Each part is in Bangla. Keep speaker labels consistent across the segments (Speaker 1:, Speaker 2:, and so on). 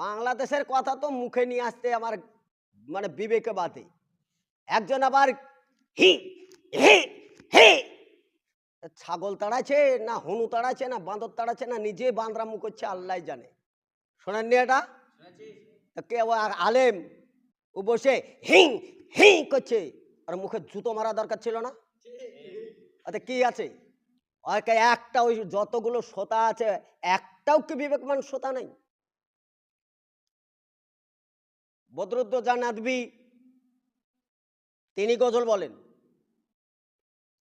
Speaker 1: বাংলাদেশের কথা তো মুখে নিয়ে আসতে আমার মানে বিবেকে বাদে একজন আবার হি হি হি, ছাগল তাড়াচ্ছে না হনু তাড়াচ্ছে না বাঁদর তাড়াচ্ছে না নিজে বাঁদরামু করছে আল্লাহ জানে। শোনেননি এটা? তা কে ও আর আলেম, ও বসে হিং হিং করছে। আর মুখে জুতো মারা দরকার ছিল না? আচ্ছা কি আছে? একটা ওই যতগুলো শ্রোতা আছে, একটাও কি বিবেকমান শ্রোতা নেই? বদরুদ্দোজা নাদবি তিনি গজল বলেন।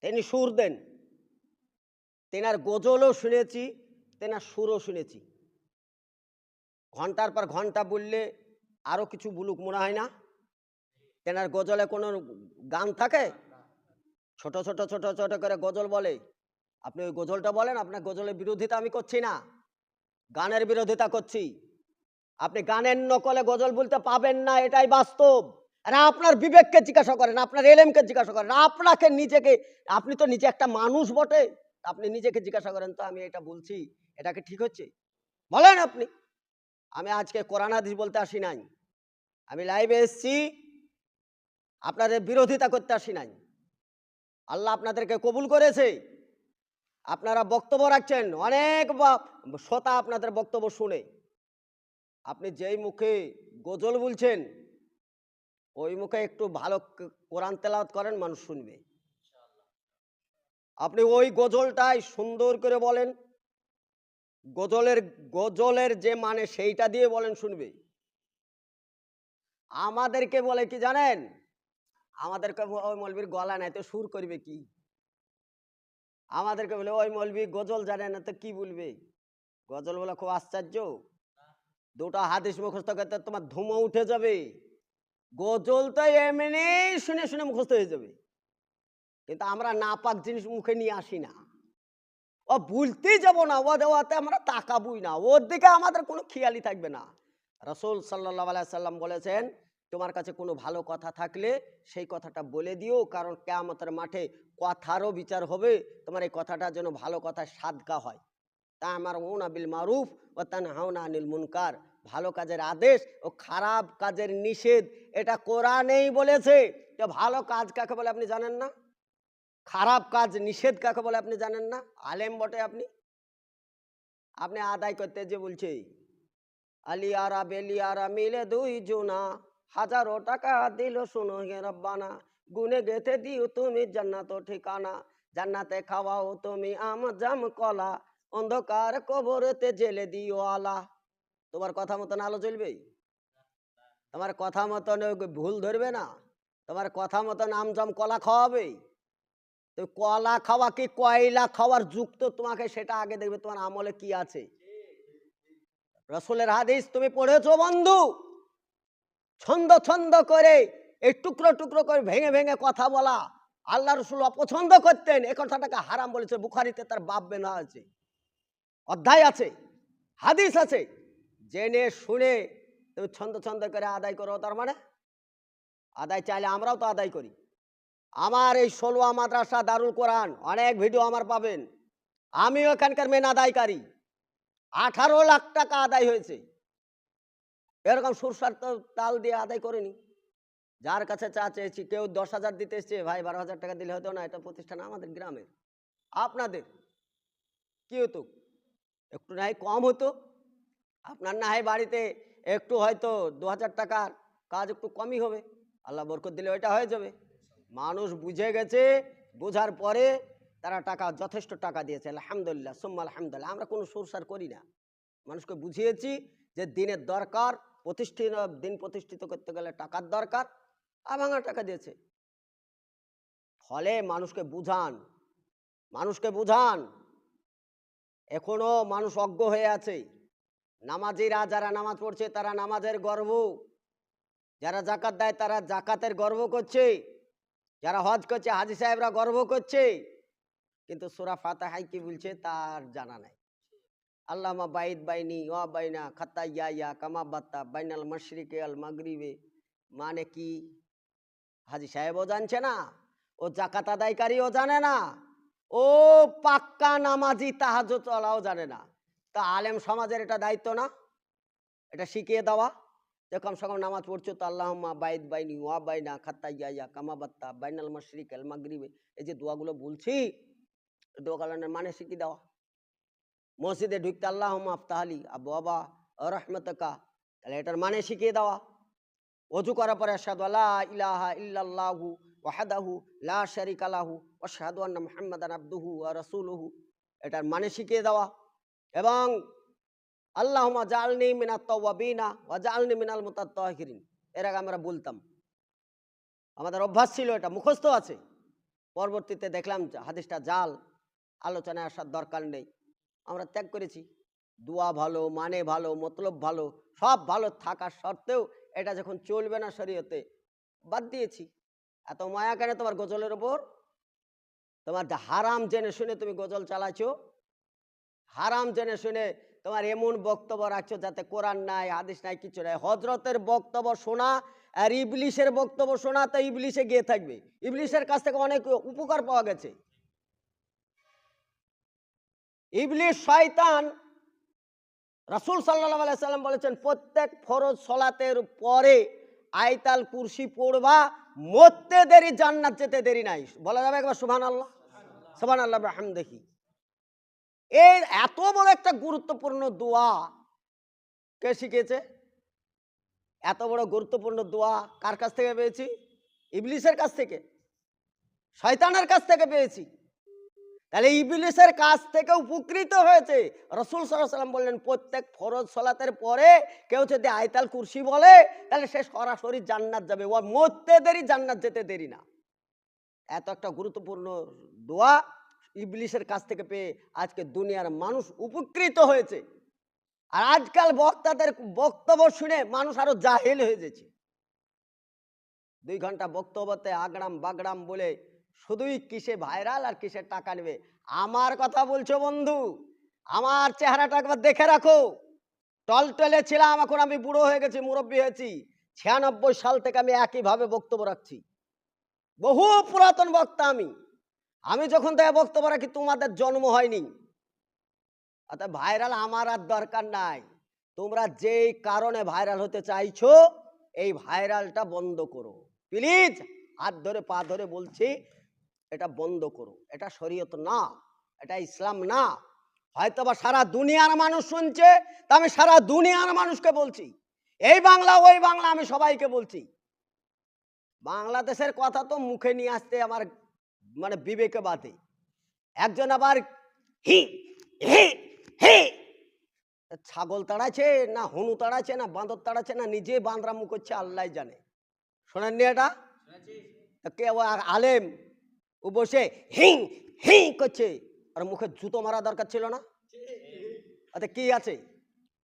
Speaker 1: তিনি সুর দেন। তেনার গজলও শুনেছি, তেনার সুরও শুনেছি। ঘণ্টার পর ঘণ্টা বললে আরও কিছু বুলুক মনে হয় না? তেনার গজলে কোনো গান থাকে? ছোট ছোট ছোট ছোট করে গজল বলে। আপনি ওই গজলটা বলেন, আপনার গজলের বিরোধিতা আমি করছি না। গানের বিরোধিতা করছি। আপনি গানের নকলে গজল বলতে পাবেন না, এটাই বাস্তব। আরে আপনার বিবেককে জিজ্ঞাসা করেন, আপনার এলেমকে জিজ্ঞাসা করেন, আপনাকে নিজেকে, আপনি তো নিজে একটা মানুষ বটে আপনি নিজেকে জিজ্ঞাসা করেন, তো আমি এটা বলছি এটাকে ঠিক হচ্ছে? বলেন আপনি। আমি আজকে কোরআন হাদিস বলতে আসি নাই। আমি লাইভে এসছি, আপনাদের বিরোধিতা করতে আসি নাই। আল্লাহ আপনাদেরকে কবুল করেছে। আপনারা বক্তব্য রাখছেন, অনেক শ্রোতা আপনাদের বক্তব্য শুনে। আপনি যেই মুখে গজল বলছেন, ওই মুখে একটু ভালো কোরআন তেলাওয়াত করেন, মানুষ শুনবে। আপনি ওই গজলটাই সুন্দর করে বলেন, গজলের গজলের যে মানে সেইটা দিয়ে বলেন, শুনবে। আমাদেরকে বলে কি জানেন? আমাদেরকে ওই মলবির গলা নাই তো সুর করবে কি? আমাদেরকে বলে, ওই মলবি গজল জানে না তো কি বলবে? গজল বলে খুব আশ্চর্য। দুটো হাদিস মুখস্থ করতে তোমার ধুমো উঠে যাবে। গজল তো এমনি শুনে শুনে মুখস্থ হয়ে যাবে। কিন্তু আমরা নাপাক জিনিস মুখে নিয়ে আসি না। ও ভুলতেই যাব না, ও দেওয়াতে আমরা তাকাবই না। ওর দিকে আমাদের কোনো খেয়ালই থাকবে না। রসুল সাল্লাহ সাল্লাম বলেছেন, তোমার কাছে কোনো ভালো কথা থাকলে সেই কথাটা বলে দিও, কারণ কেয়ামতের মাঠে কথারও বিচার হবে। তোমার এই কথাটা যেন ভালো কথা সাদকা হয়। তা আমার ওনা বিল মারুফ ও তান হাওনা আনিল মুনকার। ভালো কাজের আদেশ ও খারাপ কাজের নিষেধ, এটা কোরআনেই বলেছে। যে ভালো কাজ কাকে বলে আপনি জানেন না? খারাপ কাজ নিষেধ কাকে বলে আপনি জানেন না? আলেম বটে আপনি? আপনি আদায় করতে যে বলছে আলিয়ারা বেলিয়ারা মিলে দুই জোনা, হাজারো টাকা দিল শুনো হে রব্বানা, গুনে গেতে দিও তুমি জান্নাত ঠিকানা, জান্নাতে খাওয়াও তুমি আম জাম কলা অন্ধকার কবরেতে জেলে দিও আলা। তোমার কথা মতন আলো চলবে তোমার কথা মতন ভুল ধরবে না। তোমার কথা মতন আম জাম কলা খাওয়াবে তো কলা খাওয়া কি কয়লা খাওয়ার যুক্ত তোমাকে সেটা আগে দেখবে, তোমার আমলে কি আছে? রসুলের হাদিস তুমি পড়েছো বন্ধু? ছন্দ ছন্দ করে, এই টুকরো টুকরো করে ভেঙে ভেঙে কথা বলা। আল্লাহ রসুল অপছন্দ করতেন। এ কথাটাকে হারাম বলেছে। বুখারিতে তার বাপ বেনা আছে। অধ্যায় আছে, হাদিস আছে। জেনে, শুনে তুমি ছন্দ ছন্দ করে আদায় করো, তার মানে? আদায় চাইলে আমরাও তো আদায় করি। আমার এই ষোলোয়া মাদ্রাসা, দারুল কোরআন, অনেক ভিডিও আমার পাবেন। আমিও এখানকার মেন আদায়কারী। আঠারো লাখ টাকা আদায় হয়েছে। এরকম সুরসার তো তাল দিয়ে আদায় করিনি। যার কাছে চা চেয়েছি, কেউ দশ হাজার দিতে এসছে, ভাই বারো হাজার টাকা দিলে হতো না, এটা প্রতিষ্ঠান আমাদের, গ্রামের। আপনাদের, কি হতো একটু না হয় কম হতো। আপনার না হয় বাড়িতে একটু হয়তো দু হাজার টাকার কাজ একটু কমই হবে। আল্লাহ বরকত দিলে ওইটা হয়ে যাবে। মানুষ বুঝে গেছে, বোঝার পরে তারা টাকা, যথেষ্ট টাকা দিয়েছে। আলহামদুলিল্লাহ, সোম্মা আলহামদুলিল্লাহ। আমরা কোনো সুরসার করি না। মানুষকে বুঝিয়েছি যে দিনের দরকার, প্রতিষ্ঠিত, দিন প্রতিষ্ঠিত করতে গেলে টাকার দরকার, আর ভাঙা টাকা দিয়েছে। ফলে মানুষকে বুঝান মানুষকে বুঝান এখনও মানুষ অজ্ঞ হয়ে আছে। নামাজিরা যারা নামাজ পড়ছে, তারা নামাজের গর্ব। যারা জাকাত দেয়, তারা জাকাতের গর্ব করছে। যারা হজ করছে, হাজি সাহেবরা গর্ব করছে। কিন্তু সুরা ফাতাহাই কি বলছে, তার জানা নাই। আল্লামা বাইদ বাইনি, ওয়া বাইনা খাতা ইয়া ইয়া কামা বাত্তা বাইনাল মশরিকে আল মাগরিবে। মানে কি? হাজি সাহেবও জানছে না, ও জাকাত আদায়কারীও জানে না। ও পাক্কা নামাজি তাহাজ চলাও জানে না। তা আলেম সমাজের এটা দায়িত্ব না। এটা শিখিয়ে দেওয়া। যে কমসে কম নামাজ পড়ছো তো আল্লাহ বাইদ বাইনি ওয়া বাইনা খাত্তা ইয়া কামা বাত্তা বাইনাল মাশরিক আল এই যে দোয়াগুলো বলছি দোয়া কালানের মানে শিখিয়ে দেওয়া। মসজিদে ঢুকতে আল্লাহ আফতাহালি, আবু বাবা রহমতকা। তাহলে এটার মানে শিখিয়ে দেওয়া। অজু করার পরে আশহাদু আল্লাহ ইলাহা ইল্লাল্লাহু ওয়াহাদাহু লা শারিকা লাহু ওয়া আশহাদু আন্না মুহাম্মাদান আবদুহু ওয়া রাসূলুহু। এটার মানে শিখিয়ে দেওয়া। এবং আল্লাহুম্মা জাআলনি মিনাত তাওয়াবিনা ওয়া জাআলনি মিনাল মুতাত্তাহিরিন। এর আগে আমরা বলতাম, আমাদের অভ্যাস ছিল এটা মুখস্থ আছে। পরবর্তীতে দেখলাম হাদিসটা জাল, আলোচনায় আসার দরকার নেই। আমরা ত্যাগ করেছি। দোয়া ভালো মানে ভালো, মতলব ভালো, সব ভালো থাকার সত্ত্বেও এটা যখন চলবে না শরীয়তে, বাদ দিয়েছি। এত মায়া কেন তোমার গজলের ওপর তোমার হারাম জেনে শুনে তুমি গজল চালাচ্ছো হারাম জেনে শুনে তোমার এমন বক্তব্য রাখছো যাতে কোরআন নাই, হাদিস নাই কিছু নাই। হজরতের বক্তব্য শোনা আর ইবলিশের বক্তব্য শোনা তো ইবলিশে গিয়ে থাকবে। ইবলিশের কাছ থেকে অনেক উপকার পাওয়া গেছে। ইবলিশ শয়তান রাসূল সাল্লাল্লাহু আলাইহি সাল্লাম বলেছেন, প্রত্যেক ফরজ সলাতের পরে আয়তাল কুরসি পড়বা মরতে দেরি জান্নাত যেতে দেরি নাই। বলা যাবে একবার সুবহানাল্লাহ? সুবহানাল্লাহ। দেখি এই এত বড় একটা গুরুত্বপূর্ণ দোয়া কে শিখেছে এত বড় গুরুত্বপূর্ণ দোয়া কার কাছ থেকে পেয়েছি? ইবলিসের কাছ থেকে শয়তানের কাছ থেকে পেয়েছি। তাহলে ইবলিসের কাছ থেকে উপকৃত হয়েছে। রসুল সাল্লাম বললেন, প্রত্যেক ফরজ সলাতের পরে কেউ যদি আয়তাল কুরসি বলে, তাহলে সে সরাসরি জান্নাত যাবে। ও মরতে দেরি জান্নাত যেতে দেরি না। এত একটা গুরুত্বপূর্ণ দোয়া ইবলিশের কাছ থেকে পেয়ে আজকে দুনিয়ার মানুষ উপকৃত হয়েছে। আর আজকাল বক্তাদের বক্তব্য শুনে মানুষ আরও জাহেল হয়ে যাচ্ছে দুই ঘণ্টা বক্তব্যতে আগড়াম বাগড়াম বলে শুধুই কিসে ভাইরাল আর কিসে টাকা নেবে? আমার কথা বলছো বন্ধু। আমার চেহারাটা একবার দেখে রাখো। টলটলে ছিলাম, এখন আমি বুড়ো হয়ে গেছি, মুরব্বী হয়েছি। ছিয়ানব্বই সাল থেকে আমি একইভাবে বক্তব্য রাখছি। বহু পুরাতন বক্তা আমি। আমি যখন থেকে বক্তব্য রাখি, তোমাদের জন্ম হয়নি। অর্থাৎ ভাইরাল আমার আর দরকার নাই। তোমরা যেই কারণে ভাইরাল হতে চাইছো, এই ভাইরালটা বন্ধ করো। প্লিজ হাত ধরে পা ধরে বলছি এটা বন্ধ করো। এটা শরীয়ত না এটা ইসলাম না। হয়তো বা সারা দুনিয়ার মানুষ শুনছে তা আমি সারা দুনিয়ার মানুষকে বলছি। এই বাংলা ওই বাংলা আমি সবাইকে বলছি। বাংলাদেশের কথা তো মুখে নিয়ে আসতে আমার মানে বিবেকে বাদে একজন আবার হি হি হি ছাগল তাড়াচ্ছে না হনু তাড়াচ্ছে না বাঁদর তাড়াচ্ছে না নিজে বাঁদরা মুখ করছে আল্লাহ জানে। শোনেননি এটা? তা কে ও আলেম? ও বসে হিং হিং করছে। আর মুখে জুতো মারা দরকার ছিল না? আচ্ছা কি আছে?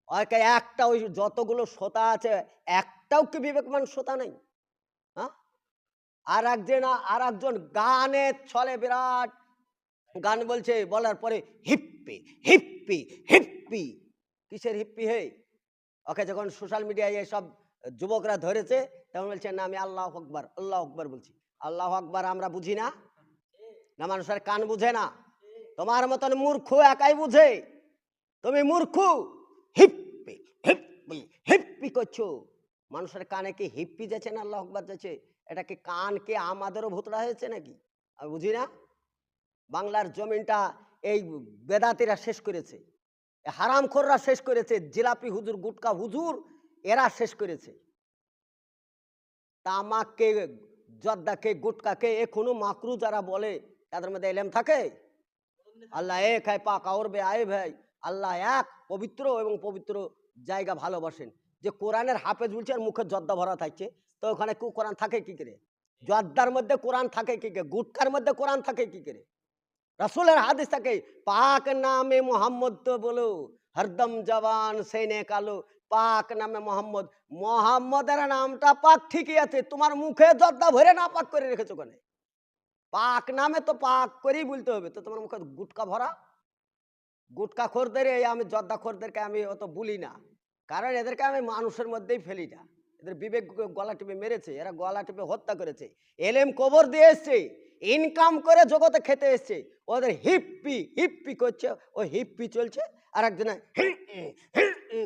Speaker 1: ওকে একটা ওই যতগুলো শ্রোতা আছে, একটাও কি বিবেকমান শ্রোতা নেই? হ্যাঁ আর একজন আর একজন গানে ছলে বিরাট। গান বলছে, বলার পরে হিপ্পি হিপ্পি হিপ্পি। কিসের হিপ্পি হে? ওকে যখন সোশ্যাল মিডিয়ায় এসব যুবকরা ধরেছে, তখন বলছে, না, আমি আল্লাহ আকবর আল্লাহ আকবর বলছি। আল্লাহ আকবর আমরা বুঝি না। না মানুষের কান বুঝে না। তোমার মতন মূর্খ একাই বুঝে। তুমি মূর্খ, হিপ্পি হিপ্পি হিপ্পি করছ। মানুষের কানে কি হিপ্পি যাচ্ছে না আল্লাহ আকবর যাচ্ছে? এটা কি কান আমাদেরও ভুতড়া হয়েছে নাকি? আমি বুঝি না। বাংলার জমিনটা এই বেদাতিরা শেষ করেছে। হারামখোররা শেষ করেছে। জিলাপি হুজুর, গুটকা হুজুর, এরা শেষ করেছে। তামাককে, জর্দাকে, গুটকাকে এখনও মাকরু যারা বলে তাদের মধ্যে এলেম থাকে? আল্লাহ এক, হয় পাক আর বে আয়ে ভাই আল্লাহ এক, পবিত্র এবং পবিত্র জায়গা ভালোবাসেন। যে কোরআনের হাফেজ বলছে, আর মুখে জর্দা ভরা থাকছে। তো ওখানে কোরআন থাকে কি করে? জর্দার মধ্যে কোরআন থাকে কি করে? গুটকার মধ্যে কোরআন থাকে কি করে? রসুলের হাদিস থাকে, পাক নামে মোহাম্মদ তো বলো, হরদম জবান সেনে কালো। পাক নামে মোহাম্মদ, মোহাম্মদের নামটা পাক ঠিকই আছে, তোমার মুখে জর্দা ভরে না পাক করে রেখেছো কেন পাক নামে তো পাক করেই বলতে হবে। তো তোমার মুখে গুটকা ভরা? গুটকা খোরদের এই আমি জর্দা খোরদেরকে আমি অত বলি না। কারণ এদেরকে আমি মানুষের মধ্যেই ফেলি না। এদের বিবেক গলা টিপে মেরেছে, এরা গলা টিপে হত্যা করেছে। এলেম কবর দিয়ে এসছে ইনকাম করে জগতে খেতে এসছে। ওদের হিপ্পি হিপ্পি করছে, ও হিপ্পি চলছে আর একজনে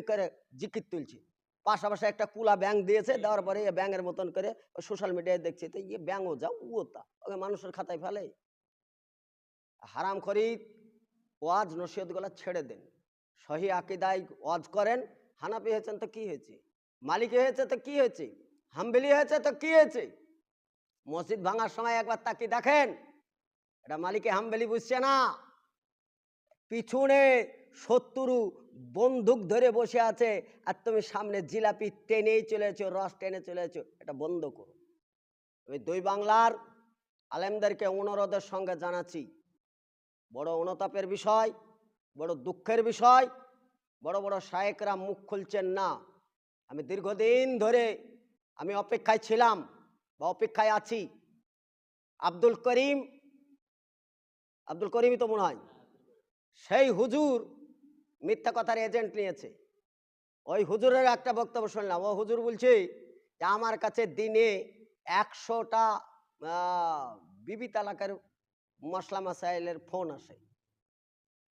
Speaker 1: করে জিকির তুলছে। পাশাপাশি একটা কুলা ব্যাংক দিয়েছে দেওয়ার পরে এ ব্যাঙের মতন করে সোশ্যাল মিডিয়ায় দেখছি তো ইয়ে ব্যাঙও যা ও তা ওকে মানুষের খাতায় ফেলে। হারাম খরিদ ওয়াজ নসিহতগুলো ছেড়ে দেন। সহি আকিদায় ওয়াজ করেন হানাপি হয়েছেন তো কি হয়েছে? মালিকি হয়েছে তো কি হয়েছে? হাম্বেলি হয়েছে তো কি হয়েছে? মসজিদ ভাঙার সময় একবার তাকিয়ে দেখেন এটা মালিকে হাম্বেলি বুঝছে না। পিছনে শত্রু বন্দুক ধরে বসে আছে আর তুমি সামনে জিলাপি টেনেই চলেছো, রস টেনে চলেছো, এটা বন্ধ করো। আমি দুই বাংলার আলেমদেরকে অনুরোধের সঙ্গে জানাচ্ছি, বড় অনুতাপের বিষয়, বড় দুঃখের বিষয়, বড় বড় শায়েকরা মুখ খুলছেন না। আমি দীর্ঘদিন ধরে আমি অপেক্ষায় ছিলাম বা অপেক্ষায় আছি। আব্দুল করিম, আব্দুল করিমই তো মনে হয়, সেই হুজুর মিথ্যা কথার এজেন্ট নিয়েছে। ওই হুজুরের একটা বক্তব্য শুনলাম। ও হুজুর বলছে যে আমার কাছে দিনে একশোটা বিবি তালাকের মশলা মাসাইলের ফোন আসে।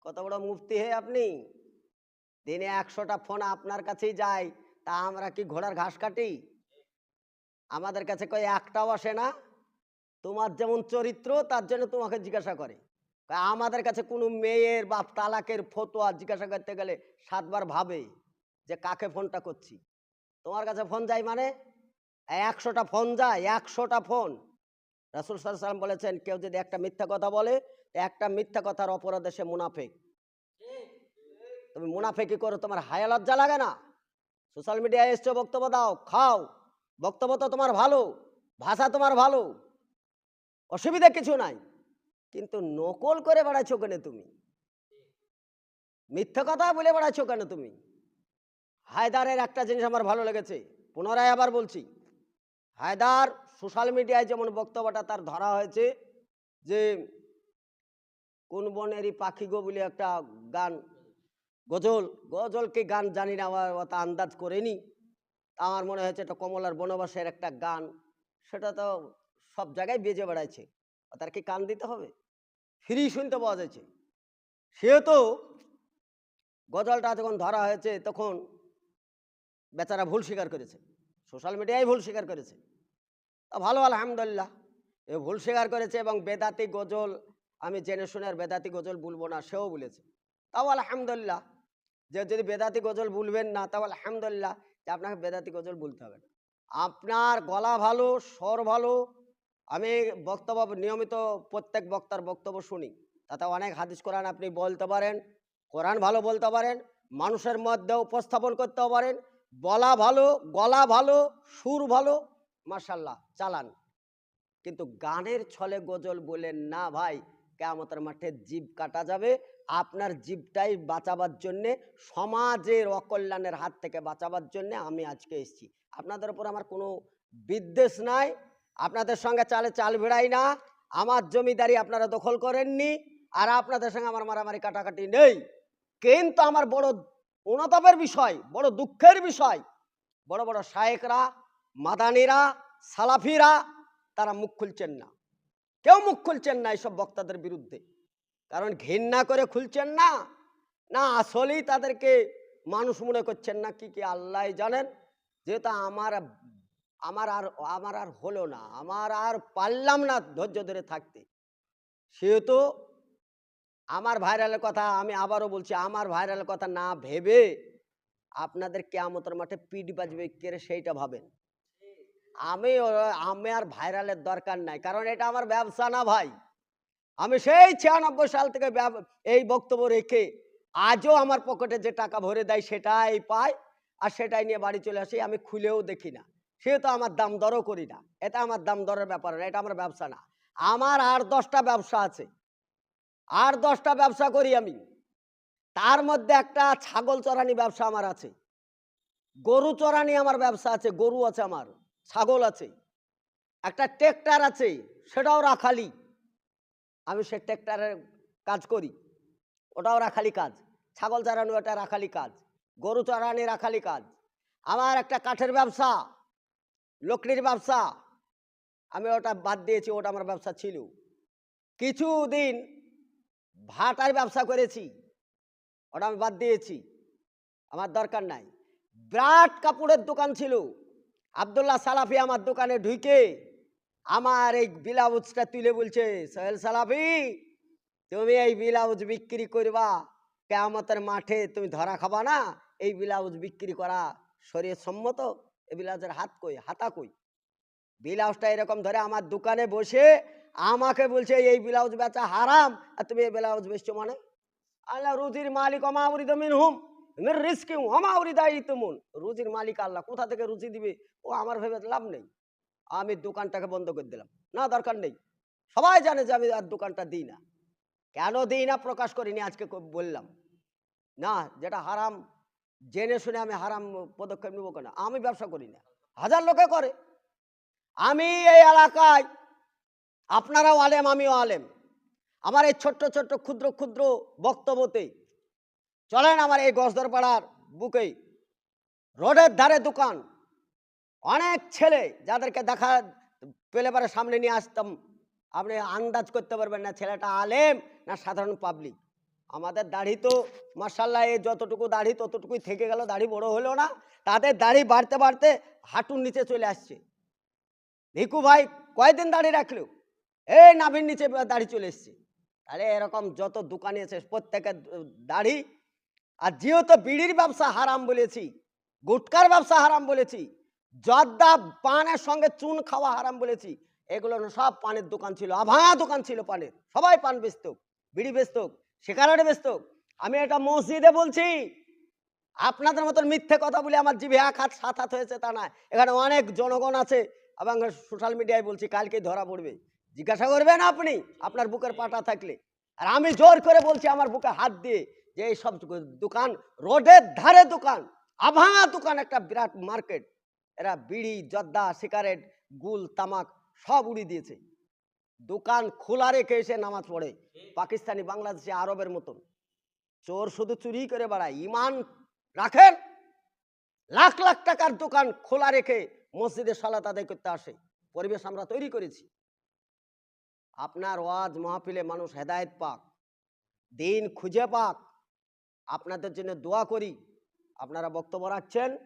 Speaker 1: কত বড় মুফতি হে আপনি! দিনে একশোটা ফোন আপনার কাছেই যায়, তা আমরা কি ঘোড়ার ঘাস কাটি? আমাদের কাছে কই একটাও আসে না? তোমার যেমন চরিত্র, তার জন্য তোমাকে জিজ্ঞাসা করে। কয় আমাদের কাছে কোনো মেয়ের বা তালাকের ফতোয়া জিজ্ঞাসা করতে গেলে সাতবার ভাবে যে, কাকে ফোনটা করছি? তোমার কাছে ফোন যায় মানে? একশোটা ফোন যায়, একশোটা ফোন। রাসুল সাল্লাম বলেছেন, কেউ যদি একটা মিথ্যা কথা বলে একটা মিথ্যা কথার অপরাধে সে মুনাফেক। তুমি মুনাফেকি করো, তোমার হায়া লজ্জা লাগে না। সোশ্যাল মিডিয়ায় এসছো, বক্তব্য দাও, খাও। বক্তব্য তো তোমার ভালো, ভাষা তোমার ভালো। অসুবিধা কিছু নাই। কিন্তু নকল করে বেড়াচ্ছ কেন তুমি? মিথ্যা কথা বলে বেড়াচ্ছ কেন তুমি? হায়দারের একটা জিনিস আমার ভালো লেগেছে, পুনরায় আবার বলছি। হায়দার সোশ্যাল মিডিয়ায় যেমন বক্তব্যটা তার ধরা হয়েছে যে, কোন বনেরই পাখি গো বলে একটা গান, গজল গজলকে গান জানি না, আমার অত আন্দাজ করেনি। আমার মনে হয়েছে এটা কমলার বনবাসের একটা গান, সেটা তো সব জায়গায় বেজে বেড়াচ্ছে তার কি কান দিতে হবে? ফ্রি শুনতে পাওয়া যাচ্ছে। সেহেতু গজলটা যখন ধরা হয়েছে, তখন বেচারা ভুল স্বীকার করেছে। সোশ্যাল মিডিয়ায় ভুল স্বীকার করেছে। তা ভালো, আলহামদুলিল্লাহ। এ ভুল স্বীকার করেছে এবং বেদাতি গজল, আমি জেনে শুনে আর বেদাতি গজল বলব না, সেও বলেছে। তাও আলহামদুলিল্লাহ। যে যদি বেদাতি গজল বলবেন না, তাও আলহামদুলিল্লাহ যে আপনাকে বেদাতি গজল বলতে হবে না। আপনার গলা ভালো, স্বর ভালো আমি বক্তব্য, নিয়মিত প্রত্যেক বক্তার বক্তব্য শুনি। তাতে অনেক হাদিস কোরআন আপনি বলতে পারেন, কোরআন ভালো বলতে পারেন, মানুষের মধ্যে উপস্থাপন করতে পারেন, বলা ভালো, গলা ভালো, সুর ভালো মার্শাল্লাহ চালান। কিন্তু গানের ছলে গজল বলেন না ভাই কেমতের মাঠে জীব কাটা যাবে, আপনার জীবটাই বাঁচাবার জন্যে, সমাজের অকল্যাণের হাত থেকে বাঁচাবার জন্যে আমি আজকে এসেছি। আপনাদের উপর আমার কোনো বিদ্বেষ নাই আপনাদের সঙ্গে চালে চাল ভিড়াই না। আমার জমিদারি আপনারা দখল করেননি আর আপনাদের সঙ্গে আমার মারামারি কাটাকাটি নেই। কিন্তু আমার বড় অনুতাপের বিষয়, বড় দুঃখের বিষয়, বড় বড় শায়েকরা, মাদানিরা, সালাফিরা, তারা মুখ খুলছেন না। কেউ মুখ খুলছেন না এইসব বক্তাদের বিরুদ্ধে। কারণ ঘৃণা করে খুলছেন না। না আসলেই তাদেরকে মানুষ মনে করছেন না কি কি আল্লাহ জানেন। যেহেতু আমার আমার আর আমার আর হলো না, আমার আর পারলাম না ধৈর্য ধরে থাকতে। সেহেতু আমার ভাইরালের কথা আমি আবারও বলছি, আমার ভাইরালের কথা না ভেবে আপনাদের কেয়ামতের মাঠে পিঠ বাজবে কেড়ে সেইটা ভাবেন। আমি আমি আর ভাইরালের দরকার নাই, কারণ এটা আমার ব্যবসা না ভাই। আমি সেই ছিয়ানব্বই সাল থেকে এই বক্তব্য রেখে আজও আমার পকেটে যে টাকা ভরে দেয় সেটাই পাই, আর সেটাই নিয়ে বাড়ি চলে আসি, আমি খুলেও দেখি না। সেহেতু আমার দাম দরও করি না। এটা আমার দাম দরের ব্যাপার না, এটা আমার ব্যবসা না। আমার আর দশটা ব্যবসা আছে। আর দশটা ব্যবসা করি আমি। তার মধ্যে একটা ছাগল চরানি ব্যবসা আমার আছে। গরু চরানি আমার ব্যবসা আছে, গরু আছে আমার, ছাগল আছে। একটা ট্রেক্টর আছে, সেটাও রাখালি। আমি সে ট্রেক্টরের কাজ করি। ওটাও রাখালি কাজ। ছাগল চড়ানো ওটা রাখালি কাজ। গরু চড়ানি রাখালি কাজ। আমার একটা কাঠের ব্যবসা। লকড়ির ব্যবসা। আমি ওটা বাদ দিয়েছি, ওটা আমার ব্যবসা ছিল। কিছুদিন ভাটার ব্যবসা করেছি, ওটা আমি বাদ দিয়েছি, আমার দরকার নাই। বিরাট কাপড়ের দোকান ছিল, আবদুল্লাহ সালাফি আমার দোকানে ঢুকে আমার এই ব্লাউজটা তুলে বলছে, সোহেল সালাফি, তুমি এই ব্লাউজ বিক্রি করবা কেমতের মাঠে তুমি ধরা খাবা না, এই ব্লাউজ বিক্রি করা শরীর সম্মত এই ব্লাউজের হাত কই? হাতা কই? ব্লাউজটা এরকম ধরে আমার দোকানে বসে আমাকে বলছে, এই ব্লাউজ বেচা হারাম, আর তুমি এই ব্লাউজ বেচছো মানে? আল্লাহ, রুজির মালিক রুজির মালিক আল্লাহ, কোথা থেকে রুজি দিবে? ও আমার ভেবে লাভ নেই। আমি দোকানটাকে বন্ধ করে দিলাম। না, দরকার নেই। সবাই জানে যে আমি আর দোকানটা দিই না। কেন দিই না? প্রকাশ করিনি, আজকে বললাম। না, যেটা হারাম জেনে শুনে আমি হারাম পদক্ষেপ নেব কেন? আমি ব্যবসা করি না। হাজার লোকে করে। আমি এই এলাকায় আপনারাও আলেম, আমিও আলেম। আমার এই ছোট্ট ছোট্ট, ক্ষুদ্র ক্ষুদ্র বক্তব্যতে চলেন আমার এই গজদর পাড়ার বুকেই। রোডের ধারে দোকান। অনেক ছেলে যাদেরকে দেখা পেলে পরে সামনে নিয়ে আসতাম। আপনি আন্দাজ করতে পারবেন না ছেলেটা আলেম না সাধারণ পাবলিক আমাদের দাড়ি তো মার্শাল্লাহ এই যতটুকু দাড়ি ততটুকুই থেকে গেল, দাড়ি বড় হলো না, তাদের দাড়ি বাড়তে বাড়তে হাঁটুর নিচে চলে আসছে। ভিকু ভাই কয়দিন দাড়ি রাখল? এই নাভির নিচে দাড়ি চলে এসছে। তাহলে এরকম যত দোকানে আছে, প্রত্যেকের দাড়ি, আর যেহেতু বিড়ির ব্যবসা হারাম বলেছি, গুটকার ব্যবসা হারাম বলেছি, জর্দা পানের সঙ্গে চুন খাওয়া হারাম বলেছি, এগুলো সব পানের দোকান ছিল আভাঙা দোকান ছিল পানের, সবাই পান বেচত, বিড়ি বেচত। সেকারণে ব্যস্ত। আমি এটা মসজিদে বলছি। আপনাদের মতন মিথ্যে কথা বলে আমার জিভে এক হাত, সাত হাত হয়েছে তা না। এখানে অনেক জনগণ আছে এবং সোশ্যাল মিডিয়ায় বলছি কালকে ধরা পড়বে। জিজ্ঞাসা করবেন আপনি, আপনার বুকের পাটা থাকলে। আর আমি জোর করে বলছি, আমার বুকে হাত দিয়ে যে এই সব দোকান, রোডের ধারে দোকান আভাঙা দোকান, একটা বিরাট মার্কেট। এরা বিড়ি, জর্দা সিগারেট গুল, তামাক সব উড়িয়ে দিয়েছে। দোকান খোলা রেখে এসে নামাজ পড়ে। পাকিস্তানি, বাংলাদেশে, আরবের মতন। চোর শুধু চুরি করে বেড়ায়। ইমান রাখেন। লাখ লাখ টাকার দোকান খোলা রেখে মসজিদে সালাত আদায় করতে আসে। পরিবেশ আমরা তৈরি করেছি। আপনার ওয়াজ মাহফিলে মানুষ হেদায়েত পাক। দিন খুঁজে পাক। আপনাদের জন্য দোয়া করি। আপনারা বক্তব্য রাখছেন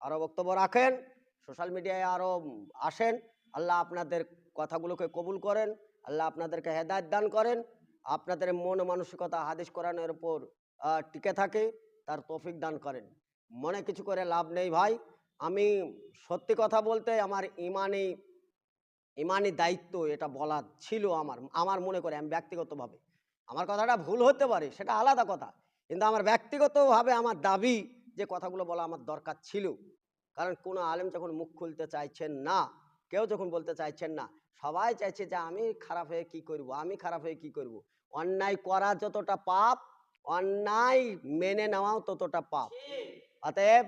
Speaker 1: আরও বক্তব্য রাখেন। সোশ্যাল মিডিয়ায় আরও আসেন। আল্লাহ আপনাদের কথাগুলোকে কবুল করেন, আল্লাহ আপনাদেরকে হেদায়ত দান করেন। আপনাদের মন মানসিকতা হাদিস কোরআনের উপর টিকে থাকে, তার তৌফিক দান করেন। মনে কিছু করে লাভ নেই ভাই। আমি সত্যি কথা বলতে আমার ইমানি ইমানি দায়িত্ব এটা বলা ছিল আমার আমার মনে করে আমি ব্যক্তিগতভাবে। আমার কথাটা ভুল হতে পারে, সেটা আলাদা কথা। কিন্তু আমার ব্যক্তিগতভাবে আমার দাবি যে কথাগুলো বলা আমার দরকার ছিল। কারণ কোনো আলেম যখন মুখ খুলতে চাইছেন না কেউ যখন বলতে চাইছেন না সবাই চাইছে যে আমি খারাপ হয়ে কি করব আমি খারাপ হয়ে কি করব। অন্যায় করা যতটা পাপ অন্যায় মেনে নেওয়াও ততটা পাপ। অতএব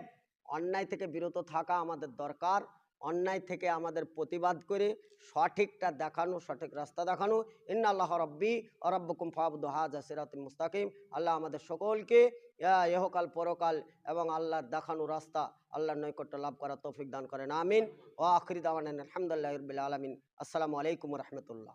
Speaker 1: অন্যায় থেকে বিরত থাকা আমাদের দরকার অন্যায় থেকে আমাদের প্রতিবাদ করে সঠিকটা দেখানো সঠিক রাস্তা দেখানো। ইন্না আল্লাহ রব্বি অরব্বকুম ফাবদু হাজা সিরাতুল মুস্তাকিম। আল্লাহ আমাদের সকলকে ইহকাল পরকাল এবং আল্লাহর দেখানো রাস্তা, আল্লাহর নৈকট্য লাভ করা তৌফিক দান করেন। আমিন। ও আখরিদ দাওয়ান আলহামদুলিল্লাহ আলমিন। আসসালামু আলাইকুম রহমতুল্লাহ।